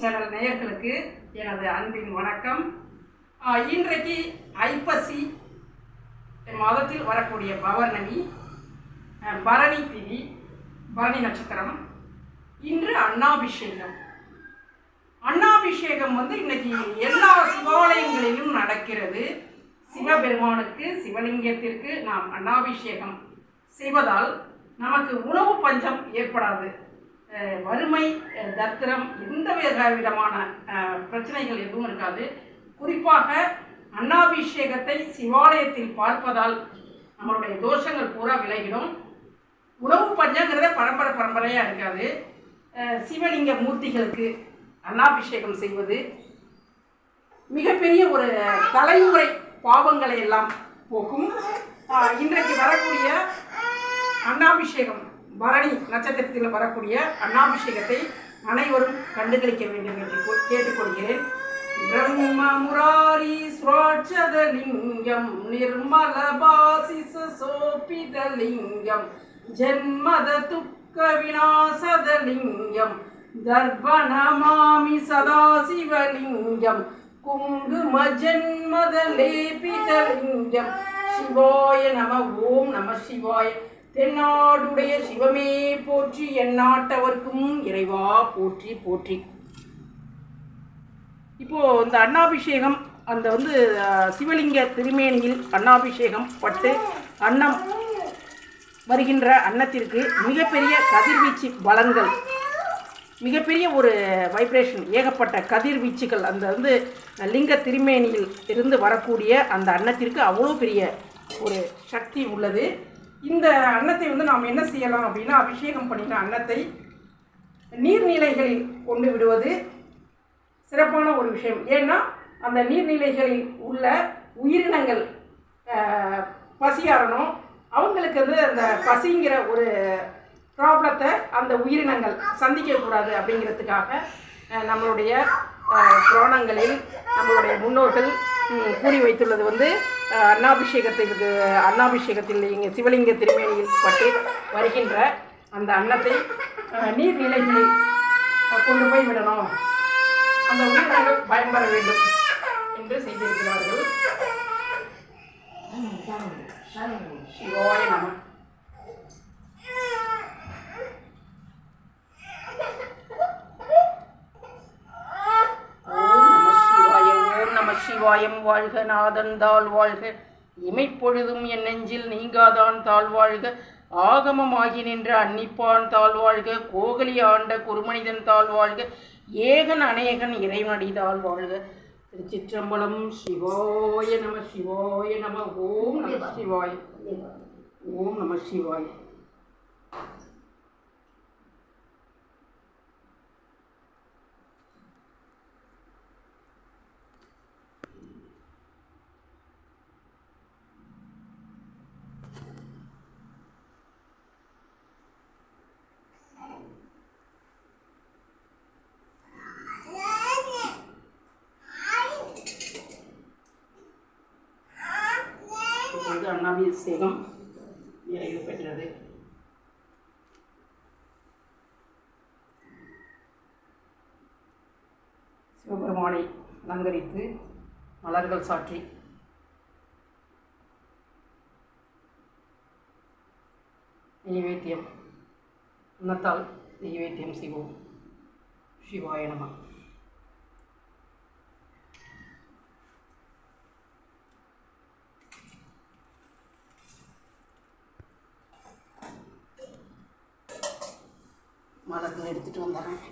Channel நேயர்களுக்கு எனது அன்பின் வணக்கம். இன்றைக்கு ஐப்பசி மாதத்தில் வரக்கூடிய பவர்ணமி பரணி திதி பரணி நட்சத்திரம். இன்று அண்ணாபிஷேகம் அண்ணாபிஷேகம் வந்து இன்னைக்கு எல்லா சிவாலயங்களிலும் நடக்கிறது. சிவபெருமானுக்கு சிவலிங்கத்திற்கு நாம் அண்ணாபிஷேகம் செய்வதால் நமக்கு உணவு பஞ்சம் ஏற்படாது. வறுமை தத்திரம் எந்த விதமான பிரச்சனைகள் எதுவும் இருக்காது. குறிப்பாக அன்னாபிஷேகத்தை சிவாலயத்தில் பார்ப்பதால் நம்மளுடைய தோஷங்கள் பூரா விலகிடும். உணவு பஞ்சங்கிறத பரம்பரை பரம்பரையாக இருக்காது. சிவலிங்க மூர்த்திகளுக்கு அன்னாபிஷேகம் செய்வது மிகப்பெரிய ஒரு தலைமுறை பாவங்களை எல்லாம் போக்கும். இன்றைக்கு வரக்கூடிய அன்னாபிஷேகம் பரணி நட்சத்திரத்தில் வரக்கூடிய அண்ணாபிஷேகத்தை அனைவரும் கண்டுகளிக்க வேண்டும் என்று கேட்டுக்கொள்கிறேன். பிரம்ம முராரி ஸ்ரோட்சதலிங்கம் நிர்மல பாசிச சோபிதலிங்கம் ஜென்மத துக்க விநாசதலிங்கம் தர்ப்பணமாமி சதாசிவலிங்கம் குங்கும ஜென்மத லேபிதலிங்கம் சிவாய நம ஓம் நம சிவாய. தென்னாடுடைய சிவமே போற்றி எந்நாட்டவர்க்கும் இறைவா போற்றி போற்றி. இப்போ இந்த அண்ணாபிஷேகம் அந்த வந்து சிவலிங்க திருமேனியில் அன்னாபிஷேகம் பட்டு அன்னம் வருகின்ற அன்னத்திற்கு மிகப்பெரிய கதிர்வீச்சு பலன்கள் மிகப்பெரிய ஒரு வைப்ரேஷன் ஏகப்பட்ட கதிர்வீச்சுகள் அந்த வந்து லிங்க திருமேனியில் இருந்து வரக்கூடிய அந்த அன்னத்திற்கு அவ்வளோ பெரிய ஒரு சக்தி உள்ளது. இந்த அன்னத்தை வந்து நாம் என்ன செய்யலாம் அப்படின்னா அபிஷேகம் பண்ணின அன்னத்தை நீர்நிலைகளில் கொண்டு விடுவது சிறப்பான ஒரு விஷயம். ஏன்னா அந்த நீர்நிலைகளில் உள்ள உயிரினங்கள் பசியாரணும் பசியாறணும். அவங்களுக்கு வந்து அந்த பசிங்கிற ஒரு ப்ராப்ளத்தை அந்த உயிரினங்கள் சந்திக்கக்கூடாது அப்படிங்கிறதுக்காக நம்மளுடைய புராணங்களில் நம்மளுடைய முன்னோர்கள் கூறி வைத்துள்ளது வந்து அன்னாபிஷேகத்திற்கு அன்னாபிஷேகத்தில் இங்கே சிவலிங்க திருமேனியில் பட்டு வருகின்ற அந்த அன்னத்தை நீர் நிலைகளை கொண்டு போய் விடணும். அந்த உயிரினங்கள் பயன்பெற வேண்டும் என்று செய்திருக்கிறார்கள் சிவாய நம ஓம் நம சிவாய ஓம் நம வாழ்க நாதன் தாழ் வாழ்க. இமைப்பொழுதும் என் நெஞ்சில் நீங்காதான் தாழ்வாழ்க ஆகமமாகி நின்ற அன்னிப்பான் தாழ்வாழ்க கோகலி ஆண்ட குருமனிதன் தாழ்வாழ்க ஏகன் அநேகன் இறைவனடி தாழ்வாழ்க திருச்சிற்றம்பலம் சிவாய நம சிவாய நம. ஓம் நம சிவாய. ஓம் நம சிவாய. இப்பொழுது அன்னாபிஷேகம் நிறைவு பெற்றது சிவபெருமானை அலங்கரித்து மலர்கள் சாற்றி. நெய்வேத்தியம். அன்னத்தால் நெய்வேத்தியம் செய்வோம். சிவாய நம. மலர்கள் எடுத்துட்டு வந்துடுறேன்.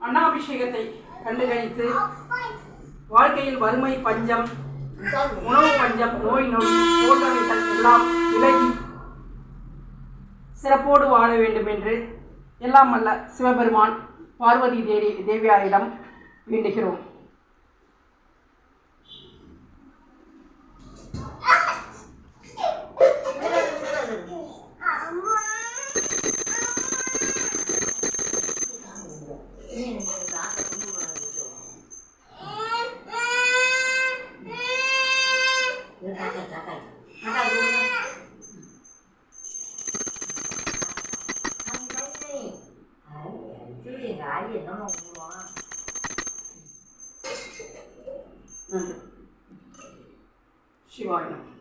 அன்னாபிஷேகத்தை கண்டுகளித்து வாழ்க்கையில் வறுமை பஞ்சம் உணவு பஞ்சம் நோய் நொடி போன்றவைகள் எல்லாம் விலகி சிறப்போடு வாழ வேண்டும் என்று எல்லாம் அல்ல சிவபெருமான் பார்வதி தேவி தேவியாரிடம் வேண்டுகிறோம். なん芝居の。